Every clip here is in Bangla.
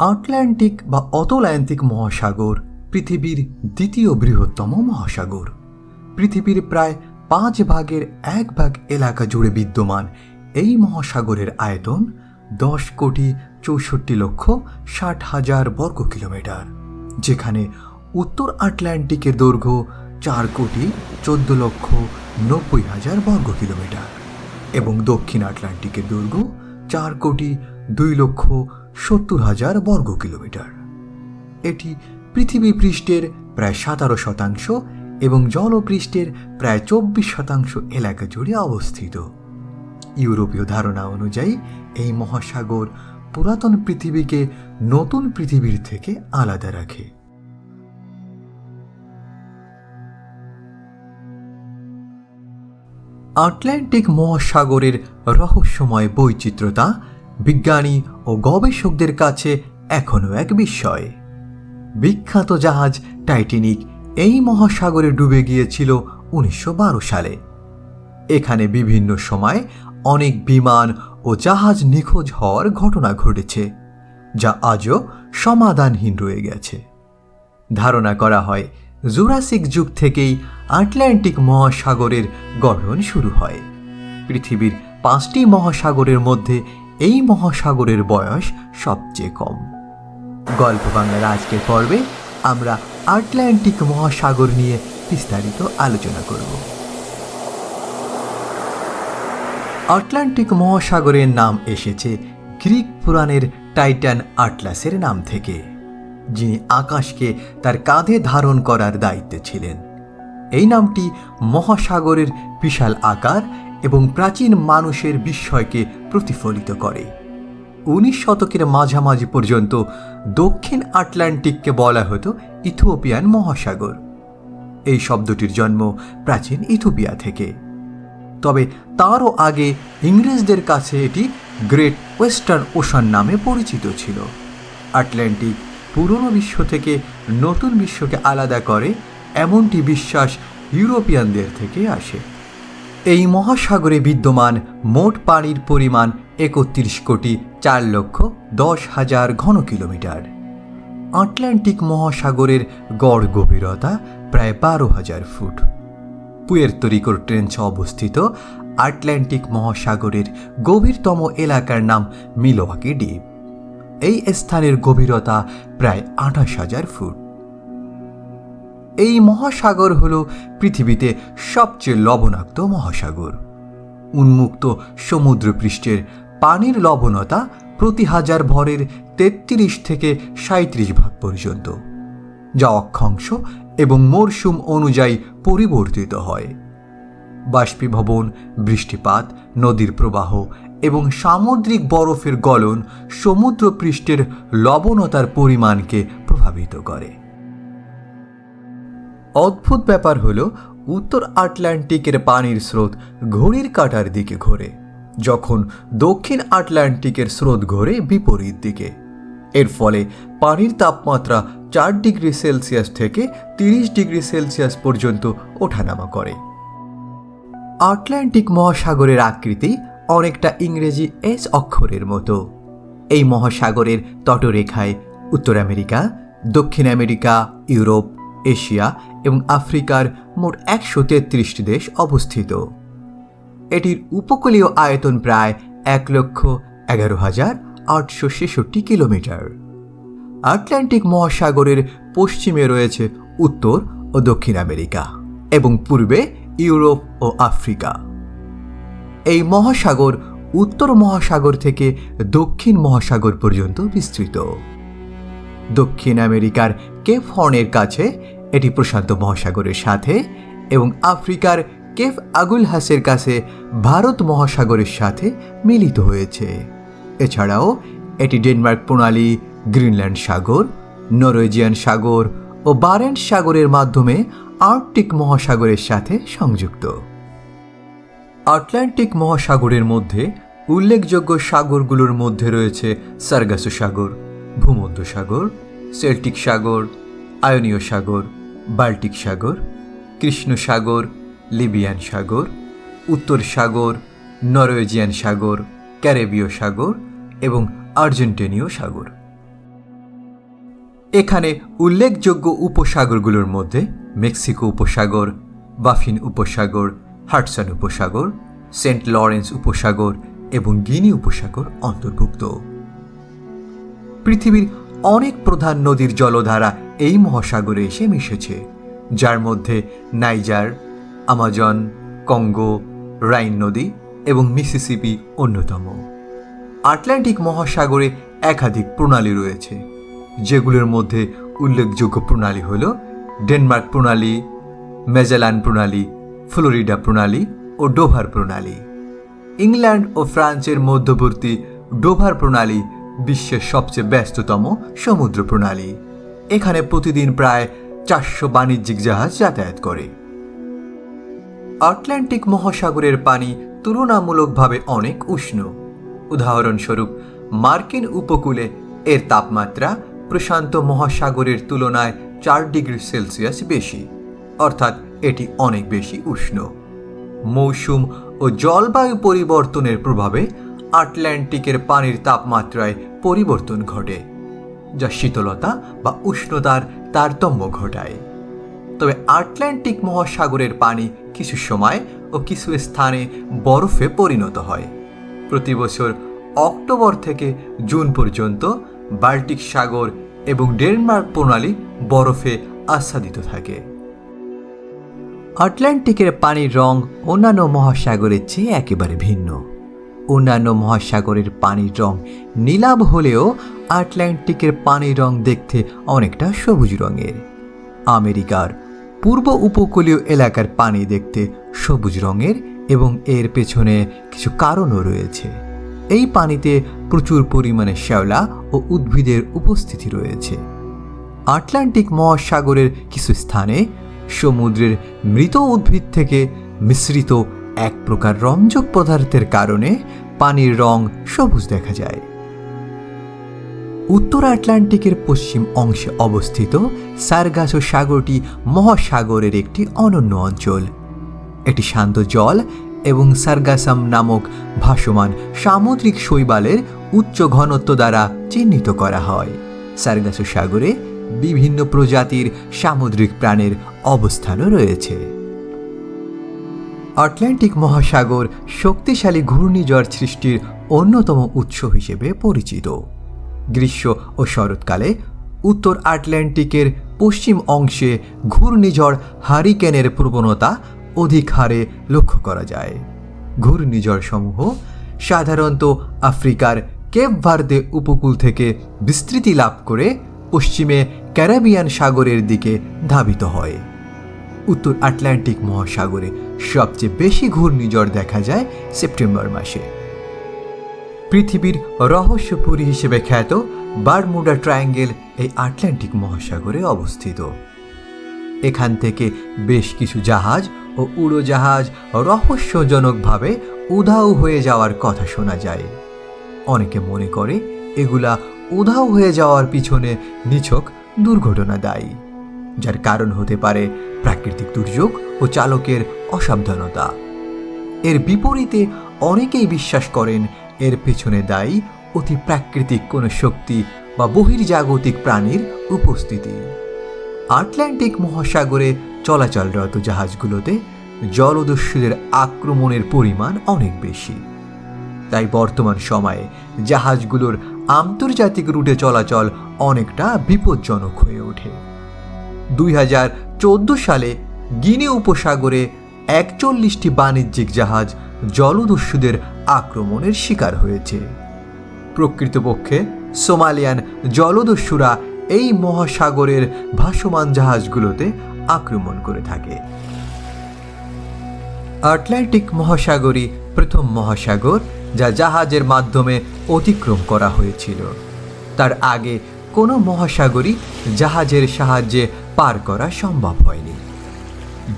আটলান্টিক বা অতলান্তিক মহাসাগর পৃথিবীর দ্বিতীয় বৃহত্তম মহাসাগর। পৃথিবীর প্রায় পাঁচ ভাগের এক ভাগ এলাকা জুড়ে বিদ্যমান এই মহাসাগরের আয়তন দশ কোটি চৌষট্টি লক্ষ ষাট হাজার বর্গ কিলোমিটার, যেখানে উত্তর আটলান্টিকের দৈর্ঘ্য চার কোটি চোদ্দ লক্ষ নব্বই হাজার বর্গ কিলোমিটার এবং দক্ষিণ আটলান্টিকের দৈর্ঘ্য চার কোটি দুই লক্ষ সত্তর হাজার বর্গ কিলোমিটার। এটি পৃথিবী পৃষ্ঠের প্রায় সতেরো শতাংশ এবং জলপৃষ্ঠের প্রায় চব্বিশ শতাংশ এলাকা জুড়ে অবস্থিত। ইউরোপীয় ধারণা অনুযায়ী, এই মহাসাগর পুরাতন পৃথিবীকে নতুন পৃথিবীর থেকে আলাদা রাখে। আটলান্টিক মহাসাগরের রহস্যময় বৈচিত্র্যতা বিজ্ঞানী ও গবেষকদের কাছে এখনও এক বিস্ময়। বিখ্যাত জাহাজ টাইটানিক এই মহাসাগরে ডুবে গিয়েছিল উনিশশো বারো সালে। এখানে বিভিন্ন সময় অনেক বিমান ও জাহাজ নিখোঁজ হওয়ার ঘটনা ঘটেছে, যা আজও সমাধানহীন রয়ে গেছে। ধারণা করা হয়, জুরাসিক যুগ থেকেই আটলান্টিক মহাসাগরের গঠন শুরু হয়। পৃথিবীর পাঁচটি মহাসাগরের মধ্যে এই মহাসাগরের বয়স সবচেয়ে কম। গল্প বাংলার আজকের পর্বে আমরা আটলান্টিক মহাসাগর নিয়ে বিস্তারিত আলোচনা করব। আটলান্টিক মহাসাগরের নাম এসেছে গ্রিক পুরাণের টাইটান আটলাসের নাম থেকে, যিনি আকাশকে তার কাঁধে ধারণ করার দায়িত্বে ছিলেন। এই নামটি মহাসাগরের বিশাল আকার এবং প্রাচীন মানুষের বিস্ময়কে প্রতিফলিত করে। উনিশ শতকের মাঝামাঝি পর্যন্ত দক্ষিণ আটলান্টিককে বলা হতো ইথিওপিয়ান মহাসাগর। এই শব্দটির জন্ম প্রাচীন ইথিওপিয়া থেকে। তবে তারও আগে ইংরেজদের কাছে এটি গ্রেট ওয়েস্টার্ন ওশান নামে পরিচিত ছিল। আটলান্টিক পুরনো বিশ্ব থেকে নতুন বিশ্বকে আলাদা করে এমনটি বিশ্বাস ইউরোপিয়ানদের থেকে আসে। এই মহাসাগরে বিদ্যমান মোট পানির পরিমাণ একত্রিশ কোটি চার লক্ষ দশ হাজার ঘন কিলোমিটার আটলান্টিক মহাসাগরের গড় গভীরতা প্রায় বারো হাজার ফুট। পুয়ের্তরিকোর ট্রেঞ্চ অবস্থিত আটলান্টিক মহাসাগরের গভীরতম এলাকার নাম মিলোয়াকি দ্বীপ। এই স্থানের গভীরতা প্রায় আঠাশ হাজার ফুট। এই মহাসাগর হল পৃথিবীতে সবচেয়ে লবণাক্ত মহাসাগর। উন্মুক্ত সমুদ্রপৃষ্ঠের পানির লবণতা প্রতি হাজার ভরের তেত্রিশ থেকে সাঁত্রিশ ভাগ পর্যন্ত, যা অক্ষাংশ এবং মরশুম অনুযায়ী পরিবর্তিত হয়। বাষ্পীভবন, বৃষ্টিপাত, নদীর প্রবাহ এবং সামুদ্রিক বরফের গলন সমুদ্রপৃষ্ঠের লবণতার পরিমাণকে প্রভাবিত করে। অদ্ভুত ব্যাপার হলো, উত্তর আটলান্টিকের পানির স্রোত ঘড়ির কাঁটার দিকে ঘোরে, যখন দক্ষিণ আটলান্টিকের স্রোত ঘোরে বিপরীত দিকে। এর ফলে পানির তাপমাত্রা চার ডিগ্রি সেলসিয়াস থেকে তিরিশ ডিগ্রি সেলসিয়াস পর্যন্ত ওঠানামা করে। আটলান্টিক মহাসাগরের আকৃতি অনেকটা ইংরেজি এস অক্ষরের মতো। এই মহাসাগরের তটরেখায় উত্তর আমেরিকা, দক্ষিণ আমেরিকা, ইউরোপ, এশিয়া এবং আফ্রিকার মোট একশো তেত্রিশটি দেশ অবস্থিত। এটির উপকূলীয় আয়তন প্রায় এক লক্ষ এগারো হাজার আটশো ছেষট্টি কিলোমিটার। আটলান্টিক মহাসাগরের পশ্চিমে রয়েছে উত্তর ও দক্ষিণ আমেরিকা এবং পূর্বে ইউরোপ ও আফ্রিকা। এই মহাসাগর উত্তর মহাসাগর থেকে দক্ষিণ মহাসাগর পর্যন্ত বিস্তৃত। দক্ষিণ আমেরিকার কেপ হর্নের কাছে এটি প্রশান্ত মহাসাগরের সাথে এবং আফ্রিকার কেফ আগুল হাসের কাছে ভারত মহাসাগরের সাথে মিলিত হয়েছে। এছাড়াও, এটি ডেনমার্ক প্রণালী, গ্রিনল্যান্ড সাগর, নরওয়েজিয়ান সাগর ও বারেন্ট সাগরের মাধ্যমে আর্কটিক মহাসাগরের সাথে সংযুক্ত। আটলান্টিক মহাসাগরের মধ্যে উল্লেখযোগ্য সাগরগুলোর মধ্যে রয়েছে সার্গাসো সাগর ভূমধ্য সাগর সেল্টিক সাগর, আয়নীয় সাগর বাল্টিক সাগর, কৃষ্ণ সাগর, লিবিয়ান সাগর, উত্তর সাগর, নরওয়েজিয়ান সাগর, ক্যারেবীয় সাগর এবং আর্জেন্টিনীয় সাগর। এখানে উল্লেখযোগ্য উপসাগরগুলোর মধ্যে মেক্সিকো উপসাগর, বাফিন উপসাগর হাডসন উপসাগর, সেন্ট লরেন্স উপসাগর এবং গিনি উপসাগর অন্তর্ভুক্ত। পৃথিবীর অনেক প্রধান নদীর জলধারা এই মহাসাগরে এসে মিশেছে, যার মধ্যে নাইজার, আমাজন, কঙ্গো, রাইন নদী এবং মিসিসিপি অন্যতম। আটলান্টিক মহাসাগরে একাধিক প্রণালী রয়েছে, যেগুলোর মধ্যে উল্লেখযোগ্য প্রণালী হল ডেনমার্ক প্রণালী, মেজালান প্রণালী, ফ্লোরিডা প্রণালী ও ডোভার প্রণালী। ইংল্যান্ড ও ফ্রান্সের মধ্যবর্তী ডোভার প্রণালী বিশ্বের সবচেয়ে ব্যস্ততম সমুদ্র প্রণালী। এখানে প্রতিদিন প্রায় চারশো বাণিজ্যিক জাহাজ যাতায়াত করে। আটলান্টিক মহাসাগরের পানি তুলনামূলকভাবে অনেক উষ্ণ। উদাহরণস্বরূপ, মার্কিন উপকূলে এর তাপমাত্রা প্রশান্ত মহাসাগরের তুলনায় চার ডিগ্রি সেলসিয়াস বেশি, অর্থাৎ এটি অনেক বেশি উষ্ণ। মৌসুম ও জলবায়ু পরিবর্তনের প্রভাবে আটলান্টিকের পানির তাপমাত্রায় পরিবর্তন ঘটে। যা শীতলতা বা উষ্ণতার তারতম্য ঘটায়। তবে আটলান্টিক মহাসাগরের পানি কিছু সময় ও কিছু স্থানে বরফে পরিণত হয়। প্রতি বছর অক্টোবর থেকে জুন পর্যন্ত বাল্টিক সাগর এবং ডেনমার্ক প্রণালী বরফে আচ্ছাদিত থাকে। আটলান্টিকের পানির রং অন্যান্য মহাসাগরের চেয়ে একেবারে ভিন্ন। অন্যান্য মহাসাগরের পানির রং নীলাভ হলেও আটলান্টিকের পানির রং দেখতে অনেকটা সবুজ রঙের। আমেরিকার পূর্ব উপকূলীয় এলাকার পানি দেখতে সবুজ রঙের এবং এর পেছনে কিছু কারণও রয়েছে। এই পানিতে প্রচুর পরিমাণে শ্যাওলা ও উদ্ভিদের উপস্থিতি রয়েছে। আটলান্টিক মহাসাগরের কিছু স্থানে সমুদ্রের মৃত উদ্ভিদ থেকে মিশ্রিত এক প্রকার রঞ্জক পদার্থের কারণে পানির রং সবুজ দেখা যায়। উত্তর আটলান্টিকের পশ্চিম অংশে অবস্থিত সারগাসো সাগরটি মহাসাগরের একটি অনন্য অঞ্চল। এটি শান্ত জল এবং সারগাসাম নামক ভাসমান সামুদ্রিক শৈবালের উচ্চ ঘনত্ব দ্বারা চিহ্নিত করা হয়। সারগাসো সাগরে বিভিন্ন প্রজাতির সামুদ্রিক প্রাণের অবস্থানও রয়েছে। আটলান্টিক মহাসাগর শক্তিশালী ঘূর্ণিঝড় সৃষ্টির অন্যতম উৎস হিসেবে পরিচিত। গ্রীষ্ম ও শরৎকালে উত্তর আটলান্টিকের পশ্চিম অংশে ঘূর্ণিঝড় হারিকেনের প্রবণতা অধিক হারে লক্ষ্য করা যায়। ঘূর্ণিঝড় সমূহ সাধারণত আফ্রিকার কেপ ভার্দে উপকূল থেকে বিস্তৃতি লাভ করে পশ্চিমে ক্যারাবিয়ান সাগরের দিকে ধাবিত হয়। উত্তর আটলান্টিক মহাসাগরে সবচেয়ে বেশি ঘূর্ণিঝড় দেখা যায় সেপ্টেম্বর মাসে। পৃথিবীর রহস্যপুরী হিসেবে খ্যাত বারমুডা ট্রায়াঙ্গেল এই আটলান্টিক মহাসাগরে অবস্থিত। এখান থেকে বেশ কিছু জাহাজ ও উড়োজাহাজ রহস্যজনকভাবে উধাও হয়ে যাওয়ার কথা শোনা যায়। অনেকে মনে করে এগুলা উধাও হয়ে যাওয়ার পিছনে নিছক দুর্ঘটনা দায়ী। যার কারণ হতে পারে প্রাকৃতিক দুর্যোগ ও চালকের অসাবধানতা। এর বিপরীতে অনেকেই বিশ্বাস করেন এর পেছনে দায়ী অতি প্রাকৃতিক কোনো শক্তি বা বহির্জাগতিক প্রাণীর উপস্থিতি। আটলান্টিক মহাসাগরে চলাচলরত জাহাজগুলোতে জলদস্যুদের আক্রমণের পরিমাণ অনেক বেশি। তাই বর্তমান সময়ে জাহাজগুলোর আন্তর্জাতিক রুটে চলাচল অনেকটা বিপজ্জনক হয়ে ওঠে। দুই হাজার চোদ্দ সালে গিনি উপসাগরে একচল্লিশটি বাণিজ্যিক জাহাজ জলদস্যুদের আক্রমণের শিকার হয়েছে। প্রকৃতপক্ষে সোমালিয়ান জলদস্যুরা এই মহাসাগরের ভাসমান জাহাজগুলোতে আক্রমণ করে থাকে। আটলান্টিক মহাসাগরই প্রথম মহাসাগর যা জাহাজের মাধ্যমে অতিক্রম করা হয়েছিল। তার আগে কোনো মহাসাগরই জাহাজের সাহায্যে পার করা সম্ভব হয়নি।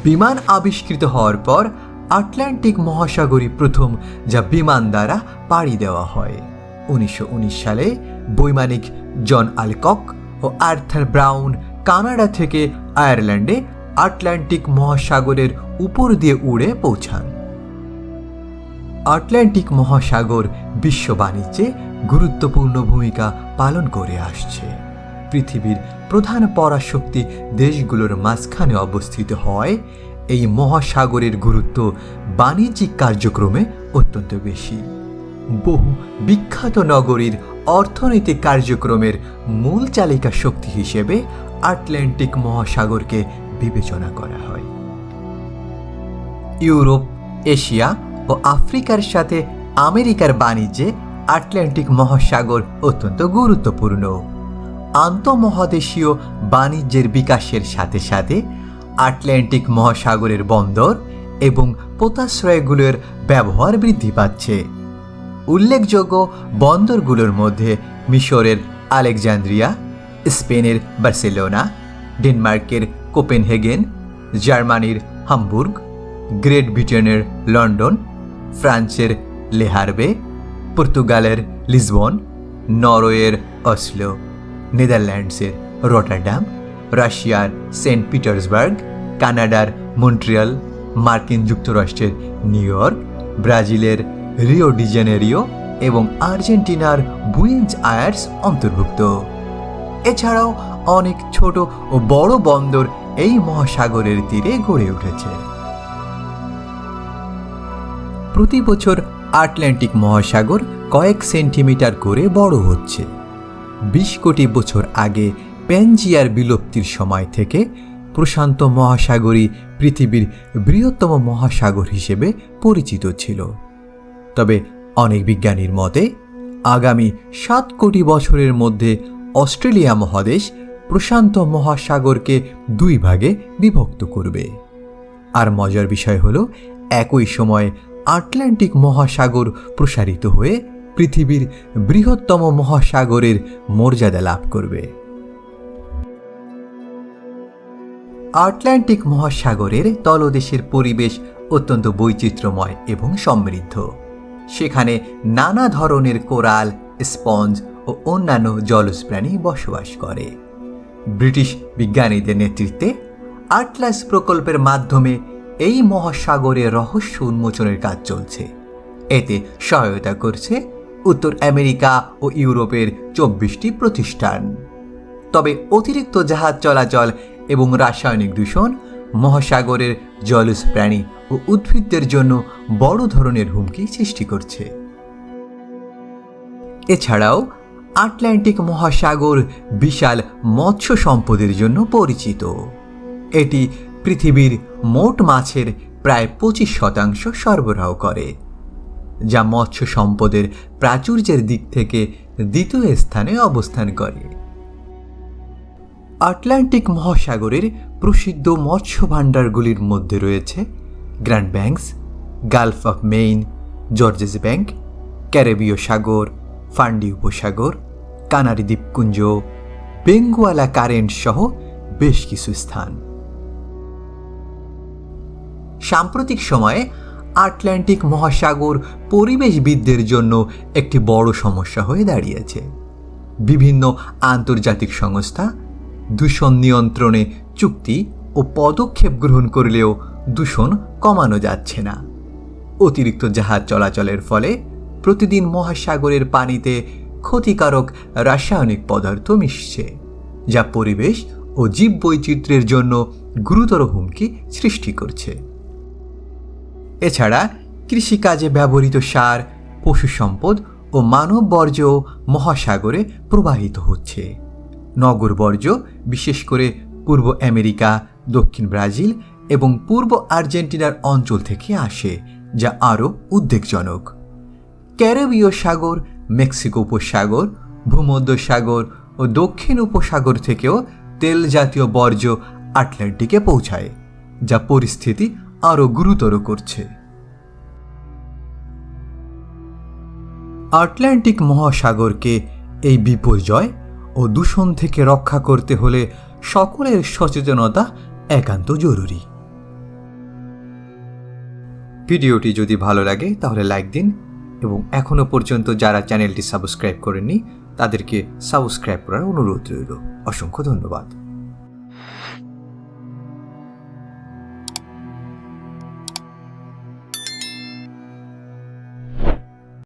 বিমান আবিষ্কৃত হওয়ার পর আটলান্টিক মহাসাগরই প্রথম যা বিমান দ্বারা পাড়ি দেওয়া হয়। উনিশশো উনিশ সালে বৈমানিক জন আলকক ও আর্থার ব্রাউন কানাডা থেকে আয়ারল্যান্ডে আটলান্টিক মহাসাগরের উপর দিয়ে উড়ে পৌঁছান। আটলান্টিক মহাসাগর বিশ্ব বাণিজ্যে গুরুত্বপূর্ণ ভূমিকা পালন করে আসছে। পৃথিবীর প্রধান পরাশক্তি দেশগুলোর মাঝখানে অবস্থিত হয়, এই মহাসাগরের গুরুত্ব বাণিজ্যিক কার্যক্রমে অত্যন্ত বেশি। বহু বিখ্যাত নগরীর অর্থনৈতিক কার্যক্রমের মূল চালিকা শক্তি হিসেবে আটলান্টিক মহাসাগরকে বিবেচনা করা হয়। ইউরোপ, এশিয়া ও আফ্রিকার সাথে আমেরিকার বাণিজ্যে আটলান্টিক মহাসাগর অত্যন্ত গুরুত্বপূর্ণ। আন্তঃমহাদেশীয় বাণিজ্যের বিকাশের সাথে সাথে আটলান্টিক মহাসাগরের বন্দর এবং পোতাশ্রয়গুলোর ব্যবহার বৃদ্ধি পাচ্ছে। উল্লেখযোগ্য বন্দরগুলোর মধ্যে মিশরের আলেকজান্দ্রিয়া, স্পেনের বার্সেলোনা, ডেনমার্কের কোপেনহেগেন, জার্মানির হামবুর্গ, গ্রেট ব্রিটেনের লন্ডন, ফ্রান্সের লেহারবে, পর্তুগালের লিসবন, নরওয়ের অসলো। নেদারল্যান্ডসের রটারডাম, রাশিয়ার সেন্ট পিটার্সবার্গ, কানাডার মন্ট্রিয়াল, মার্কিন যুক্তরাষ্ট্রের নিউ ইয়র্ক, ব্রাজিলের রিও ডি জেনেরিও এবং আর্জেন্টিনার বুয়েন্স আয়ার্স অন্তর্ভুক্ত। এছাড়াও অনেক ছোট ও বড় বন্দর এই মহাসাগরের তীরে গড়ে উঠেছে। প্রতি বছর আটলান্টিক মহাসাগর কয়েক সেন্টিমিটার করে বড় হচ্ছে। বিশ কোটি বছর আগে প্যানজিয়ার বিলুপ্তির সময় থেকে প্রশান্ত মহাসাগরই পৃথিবীর বৃহত্তম মহাসাগর হিসেবে পরিচিত ছিল। তবে অনেক বিজ্ঞানীর মতে, আগামী সাত কোটি বছরের মধ্যে অস্ট্রেলিয়া মহাদেশ প্রশান্ত মহাসাগরকে দুই ভাগে বিভক্ত করবে। আর মজার বিষয় হল, একই সময়ে আটলান্টিক মহাসাগর প্রসারিত হয়ে পৃথিবীর বৃহত্তম মহাসাগরের মর্যাদা লাভ করবে। আটলান্টিক মহাসাগরের তলদেশের পরিবেশ অত্যন্ত বৈচিত্র্যময় এবং সমৃদ্ধ। সেখানে নানা ধরনের কোরাল, স্পঞ্জ ও অন্যান্য জলজ প্রাণী বসবাস করে। ব্রিটিশ বিজ্ঞানীদের নেতৃত্বে আটলাস প্রকল্পের মাধ্যমে এই মহাসাগরের রহস্য উন্মোচনের কাজ চলছে। এতে সহায়তা করছে উত্তর আমেরিকা ও ইউরোপের চব্বিশটি প্রতিষ্ঠান। তবে অতিরিক্ত জাহাজ চলাচল এবং রাসায়নিক দূষণ, মহাসাগরের জলজ প্রাণী ও উদ্ভিদদের জন্য বড় ধরনের হুমকি সৃষ্টি করছে। এছাড়াও, আটলান্টিক মহাসাগর বিশাল মৎস্য সম্পদের জন্য পরিচিত। এটি পৃথিবীর মোট মাছের প্রায় পঁচিশ শতাংশ সরবরাহ করে। যা মৎস্য সম্পদের প্রাচুর্যের দিক থেকে দ্বিতীয় স্থানে অবস্থান করে। আটলান্টিক মহাসাগরের প্রসিদ্ধ মৎস্য ভাণ্ডারগুলির মধ্যে রয়েছে Grand Banks, Gulf of Maine, Georges Bank, ক্যারেবীয় সাগর, ফান্ডি উপসাগর, কানারি দ্বীপপুঞ্জ, বেঙ্গুয়ালা কারেন্ট সহ বেশ কিছু স্থান। সাম্প্রতিক সময়ে আটলান্টিক মহাসাগর পরিবেশবিদদের জন্য একটি বড় সমস্যা হয়ে দাঁড়িয়েছে। বিভিন্ন আন্তর্জাতিক সংস্থা দূষণ নিয়ন্ত্রণে চুক্তি ও পদক্ষেপ গ্রহণ করলেও দূষণ কমানো যাচ্ছে না। অতিরিক্ত জাহাজ চলাচলের ফলে প্রতিদিন মহাসাগরের পানিতে ক্ষতিকারক রাসায়নিক পদার্থ মিশছে, যা পরিবেশ ও জীববৈচিত্র্যের জন্য গুরুতর হুমকি সৃষ্টি করছে। এছাড়া কৃষিকাজে ব্যবহৃত সার, পশু সম্পদ ও মানব বর্জ্য মহাসাগরে প্রবাহিত হচ্ছে। নগর বর্জ্য, বিশেষ করে পূর্ব আমেরিকা, দক্ষিণ ব্রাজিল এবং পূর্ব আর্জেন্টিনার অঞ্চল থেকে আসে, যা আরও উদ্বেগজনক। ক্যারেবীয় সাগর, মেক্সিকো উপসাগর ভূমধ্য সাগর ও দক্ষিণ উপসাগর থেকেও তেল জাতীয় বর্জ্য আটলান্টিকে পৌঁছায়, যা পরিস্থিতি আরও গুরুতর করছে। আটলান্টিক মহাসাগরকে এই বিপর্যয় ও দূষণ থেকে রক্ষা করতে হলে সকলের সচেতনতা একান্ত জরুরি। ভিডিওটি যদি ভালো লাগে, তাহলে লাইক দিন এবং এখনও পর্যন্ত যারা চ্যানেলটি সাবস্ক্রাইব করেননি, তাদেরকে সাবস্ক্রাইব করার অনুরোধ রইল। অসংখ্য ধন্যবাদ।